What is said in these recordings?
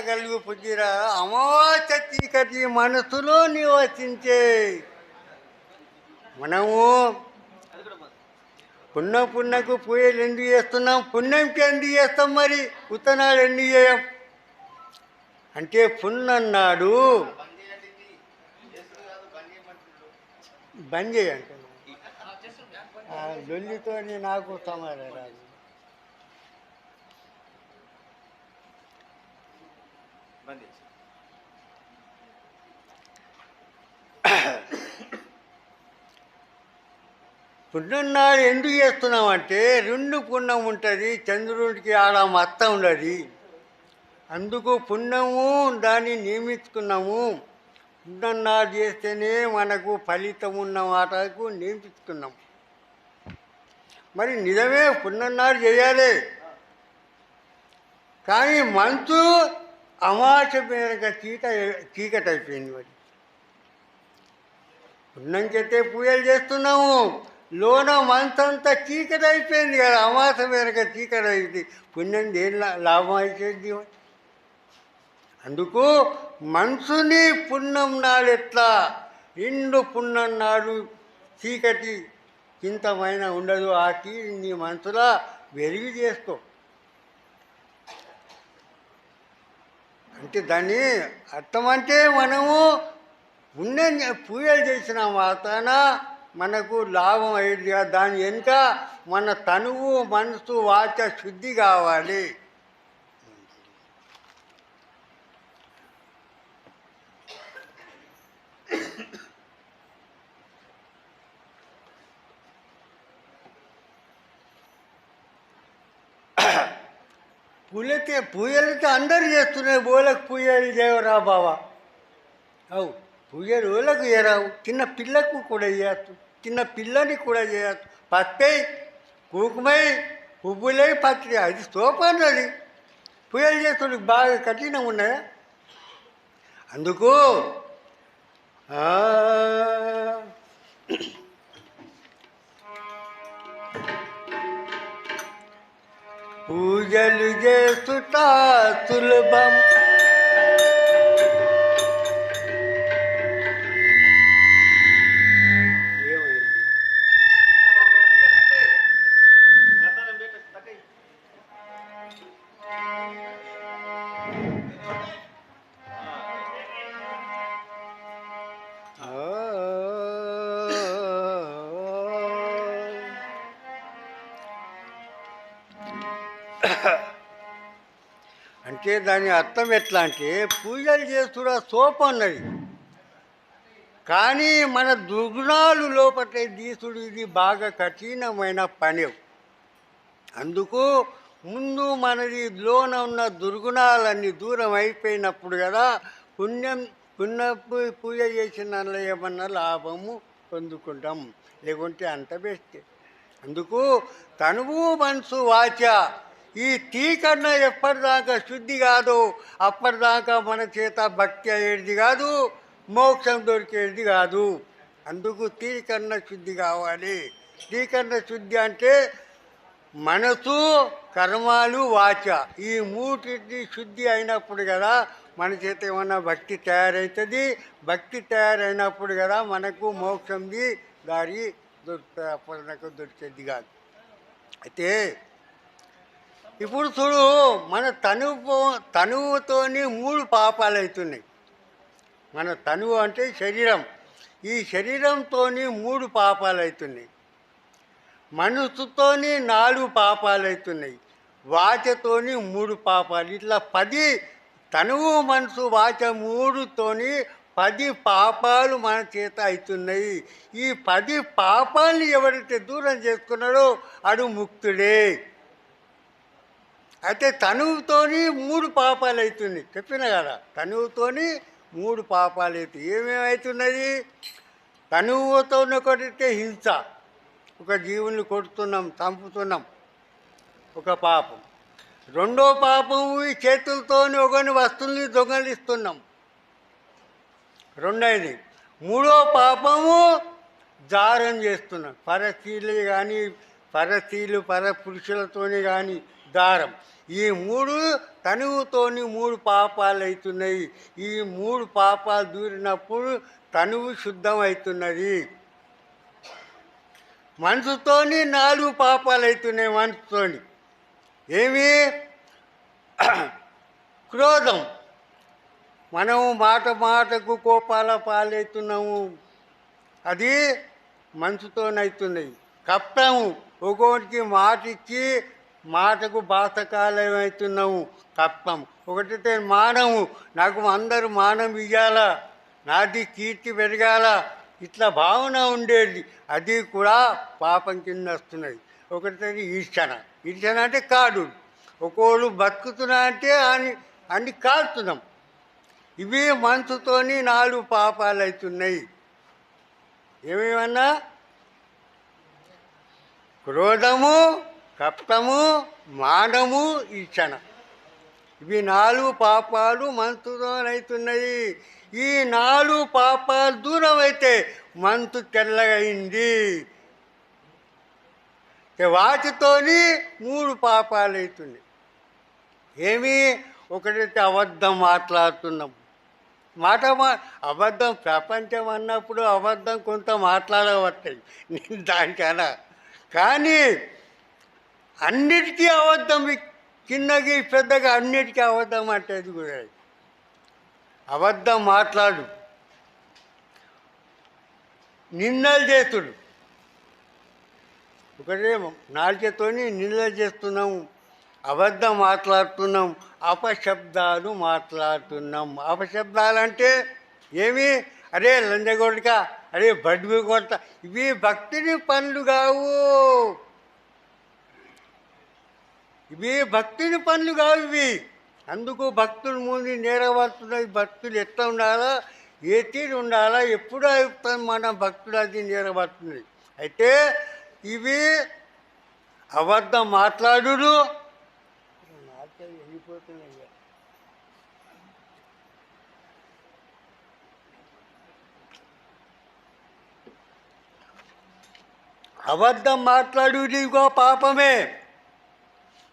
కలుగు పుట్టిరా. అమావాస్య చీకటి మనసులో నివసించే మనము పున్న పున్నకు పూజలు ఎందుకు చేస్తున్నాం? పుణ్యంకి ఎందుకు చేస్తాం మరి? ఉత్తనాలు ఎందుకు చేయం? అంటే పుణ్యన్నాడు బంద్ చేయండి. ఆ లొల్లితో నాకు సమాధానం రాదు పుణ్యం నాడు ఎందుకు చేస్తున్నామంటే రెండు పుణ్యం ఉంటుంది చంద్రుడికి ఆడ మత్త ఉండదు. అందుకు పుణ్యము దాన్ని నియమించుకున్నాము. పుణ్యన్నాడు చేస్తేనే మనకు ఫలితం ఉన్న మాటకు నియమించుకున్నాం మరి నిజమే పుణ్యన్నాడు చేయాలి. కానీ మంచు అమాస మేరక చీక చీకటి అయిపోయింది మరి పుణ్యంకైతే పూజలు చేస్తున్నాము. లోన మనసంతా చీకటి అయిపోయింది కదా. అమాస మేరక చీకటి అయింది పుణ్యం దేని లాభం అయిపోయింది అందుకు మనసుని పుణ్యం నాడు ఎట్లా? రెండు పుణ్యం నాడు చీకటి చింతమైన ఉండదు. ఆ కీ నీ మనసులో వెలుగు చేసుకో. అంటే దాన్ని అర్థం అంటే మనము పుణ్యం పూజలు చేసిన మాతాన మనకు లాభం అయ్యింది. దాని వెనుక మన తనువు మనసు వాచ శుద్ధి కావాలి. పూలైతే పూజలైతే అందరు చేస్తున్నాయి ఓలకు పూజలు చేయరా బావా. అవు పూజలు ఓలకు చేయరావు చిన్న పిల్లకు కూడా చేయచ్చు చిన్న పిల్లని కూడా చేయచ్చు. పత్తై కుంకుమై పువ్వులై పత్రి అది స్తోపం అది. పూజలు చేస్తుంది బాగా కఠినంగా ఉన్నాయా అందుకు ఆ, పూజలు చేస్తుట సులభం అంటే దాని అర్థం ఎట్లా అంటే పూజలు చేస్తున్న సోపు అన్నది. కానీ మన దుర్గుణాలు లోపల దీసుడు ఇది బాగా కఠినమైన పని. అందుకు ముందు మనది లోన ఉన్న దుర్గుణాలన్నీ దూరం అయిపోయినప్పుడు కదా పుణ్యం పుణ్య పూజ చేసిన ఏమన్నా లాభము పొందుకుంటాం. లేకుంటే అంత బెస్ట్. అందుకు తనువు మనసు వాచ. ఈ తీకన్న ఎప్పటిదాకా శుద్ధి కాదు అప్పటిదాకా మన చేత భక్తి అయ్యేది కాదు మోక్షం దొరికేది కాదు. అందుకు తీకన్న శుద్ధి కావాలి. తీకన్న శుద్ధి అంటే మనసు కర్మాలు వాచ. ఈ మూటిని శుద్ధి అయినప్పుడు కదా మన చేత ఏమన్నా భక్తి తయారవుతుంది భక్తి తయారైనప్పుడు కదా మనకు మోక్షంది దారి దొరుకుతుంది అప్పుడు నాకు దొరికేది కాదు. అయితే ఇప్పుడు చూడు మన తనువు తనువుతోని మూడు పాపాలు అవుతున్నాయి మన తనువు అంటే శరీరం. ఈ శరీరంతో మూడు పాపాలు అవుతున్నాయి మనసుతోని నాలుగు పాపాలు అవుతున్నాయి వాచతోని మూడు పాపాలు. ఇట్లా పది తనువు మనసు వాచ మూడుతోని పది పాపాలు మన చేత అవుతున్నాయి ఈ పది పాపాలని ఎవరైతే దూరం చేసుకున్నాడో అడు ముక్తుడే. అయితే తనువుతోని మూడు పాపాలు అవుతుంది చెప్పిన కదా తనువుతోని మూడు పాపాలు అవుతాయి ఏమేమవుతున్నది తనువుతో ఒకటితే హింస. ఒక జీవుని కొడుతున్నాం చంపుతున్నాం. ఒక పాపం. రెండో పాపం ఈ చేతులతోని ఒకని వస్తువుని దొంగలిస్తున్నాం. రెండైది. మూడో పాపము జారం చేస్తున్నాం. పరస్త్రీలు కానీ పరస్త్రీలు పరపురుషులతోని కానీ దారం ఈ మూడు తనువుతోని మూడు పాపాలు అవుతున్నాయి ఈ మూడు పాపాలు దూరినప్పుడు తనువు శుద్ధం అవుతున్నది మనసుతోని నాలుగు పాపాలు అవుతున్నాయి మనసుతోని. ఏమి? క్రోధం. మనము మాట మాటకు కోపాల పాలవుతున్నాము అది మనసుతోనవుతున్నాయి కప్తాము ఒక్కొక్కటికి మాట ఇచ్చి మాటకు బాసకాలం తప్పం ఒకటితే మానము నాకు అందరూ మానం ఇయ్యాలా. నాది కీర్తి పెరగాల. ఇట్లా భావన ఉండేది. అది కూడా పాపం కింద వస్తున్నది ఒకటి ఈర్షణ. ఈర్షణ అంటే కాడు. ఒక్కోళ్ళు బతుకుతున్నా అంటే అని అన్ని కాల్తున్నాం ఇవి మనసుతోని నాలుగు పాపాలు అవుతున్నాయి ఏమేమన్నా? క్రోధము కప్తము మానము ఈర్షణ ఇవి నాలుగు పాపాలు మనసుతోనవుతున్నాయి ఈ నాలుగు పాపాలు దూరం అయితే మంతు తెల్లగైంది. వాటితోని మూడు పాపాలు అవుతున్నాయి ఏమి? ఒకటైతే అబద్ధం మాట్లాడుతున్నాం. మాట మా అబద్ధం ప్రపంచం అన్నప్పుడు అబద్ధం కొంత మాట్లాడబట్టాయి నేను దానికన్నా. కానీ అన్నిటికీ అబద్ధం చిన్నకి పెద్దగా అన్నిటికీ అబద్ధం అంటేది కూడా అబద్ధం మాట్లాడు. నిన్నలు చేస్తుడు ఒకటే నాలుకతోని నిన్నలు చేస్తున్నాము అబద్ధం మాట్లాడుతున్నాం అపశబ్దాలు మాట్లాడుతున్నాం. అపశబ్దాలు అంటే ఏమి? అరే లంజగొడక అరే బడ్మి కొడత ఇవి భక్తిని పనులు కావు. ఇవి భక్తుని పనులు కావు ఇవి. అందుకు భక్తుల ముందు నేరవడుతున్నాయి భక్తులు ఎట్లా ఉండాలా? ఏ తీరు ఉండాలా? ఎప్పుడు అయిపోతుంది మన భక్తులు అది నేరబడుతుంది అయితే ఇవి అబద్ధం మాట్లాడు అబద్ధం మాట్లాడుది ఇగో పాపమే.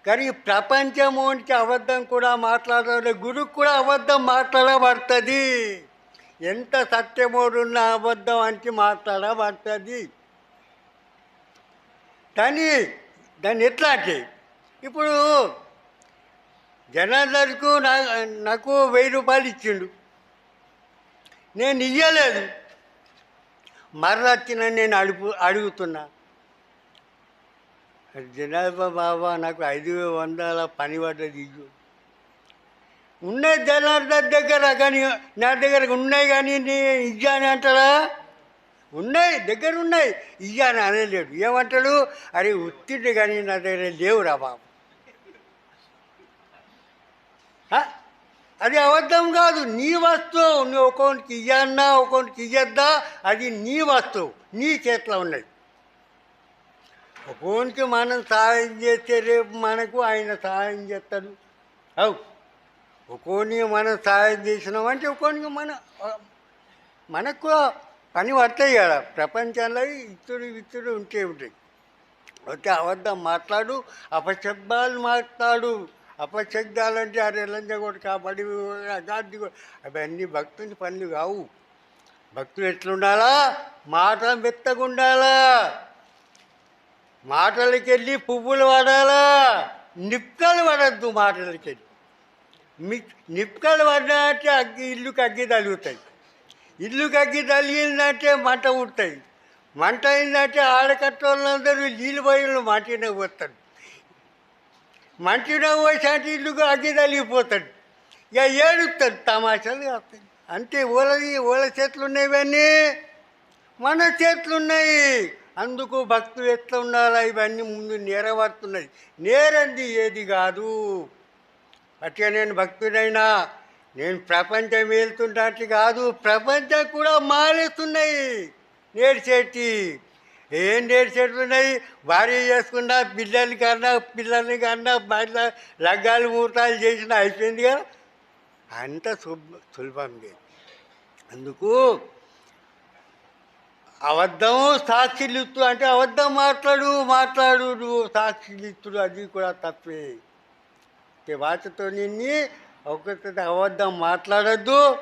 కానీ ప్రపంచమోనికి అబద్ధం కూడా మాట్లాడాలి గురువు కూడా అబద్ధం మాట్లాడబడుతుంది. ఎంత సత్యమోడున్న అబద్ధం అంటే మాట్లాడబడుతుంది. కానీ దాన్ని ఎట్లా ఇప్పుడు జనార్దన్కు నా నాకు వెయ్యి రూపాయలు ఇచ్చిండు. నేను ఇయ్యలేదు. మరొచ్చిన నేను అడుగు అడుగుతున్నా. జనాభా బాబా నాకు ఐదు వందల పని పడ్డది. ఉన్నాయి జనార్దన్ దగ్గర కానీ నా దగ్గర ఉన్నాయి కానీ నీ ఇజ్జాని అంటారా? ఉన్నాయి దగ్గర ఉన్నాయి. ఇయ్యాని అనలేడు. ఏమంటాడు? అరే ఉత్తిండి కానీ నా దగ్గర లేవురా బాబు. అది అబద్ధం కాదు. నీ వస్తువు. నువ్వు ఒకరికి ఇయ్యన్నా ఒకరికి ఇయ్యద్దా? అది నీ వస్తువు. నీ చేతిలో ఉన్నది. ఒకనికి మనం సహాయం చేస్తే రేపు మనకు ఆయన సహాయం చేస్తాడు. అవు. ఒక్కోని మనం సహాయం చేసినామంటే ఒక్కోనికి మన మనకు పని పడతాయి కదా. ప్రపంచంలో ఇత్తుడు ఇచ్చుడు ఉంటే ఉంటాయి అయితే అబద్ధం మాట్లాడు అపశబ్దాలు మాట్లాడు. అపశబ్దాలు అంటే అరే లంజగొడు కాబట్టి అగాది అవన్నీ భక్తుని పనులు కావు. భక్తులు ఎట్లుండాలా? మాట మెత్తగా ఉండాలా మాటలకెళ్ళి పువ్వులు పడాలా? నిప్పుకలు పడద్దు మాటలకి వెళ్ళి మి- నిప్పుకలు పడినట్టే అగ్గి ఇల్లుకి అగ్గి తగులుతాయి. ఇల్లుకి అగ్గి తగిలిందంటే మంట ఉంటాయి మంట అయిందంటే ఆడకట్టోళ్ళందరూ నీళ్ళు పోయిన మంటిన పోతాడు నవ్వు పోసాంటి ఇల్లుకు అగ్గి తగిలిపోతాడు ఇక ఏడుస్తాడు తమాషాలు కాస్తాయి. అంటే ఓలది ఓల చేతులు ఉన్నాయి ఇవన్నీ. మన చేతులు ఉన్నాయి అందుకు భక్తులు ఎట్లా ఉండాలా? ఇవన్నీ ముందు నేరబడుతున్నాయి నేరంది ఏది కాదు. అట్లా నేను భక్తుడైనా నేను ప్రపంచం వెళ్తున్నట్టు కాదు. ప్రపంచం కూడా మారేస్తున్నాయి నేర్చేటి. ఏం నేర్చేటున్నాయి భార్య చేసుకున్నా పిల్లలు కన్నా పిల్లల్ని కన్నా బయట లగ్గాలు ముహూర్తాలు చేసినా అయిపోయింది కదా. అంత సులభ సులభం లేదు. అందుకు అబద్ధం సాక్షిలిత్తుడు అంటే అబద్ధం మాట్లాడు మాట్లాడు నువ్వు. సాక్షిలిత్తుడు అది కూడా తప్పే. ఒక్క నిన్ని ఒక్క అబద్ధం మాట్లాడద్దు.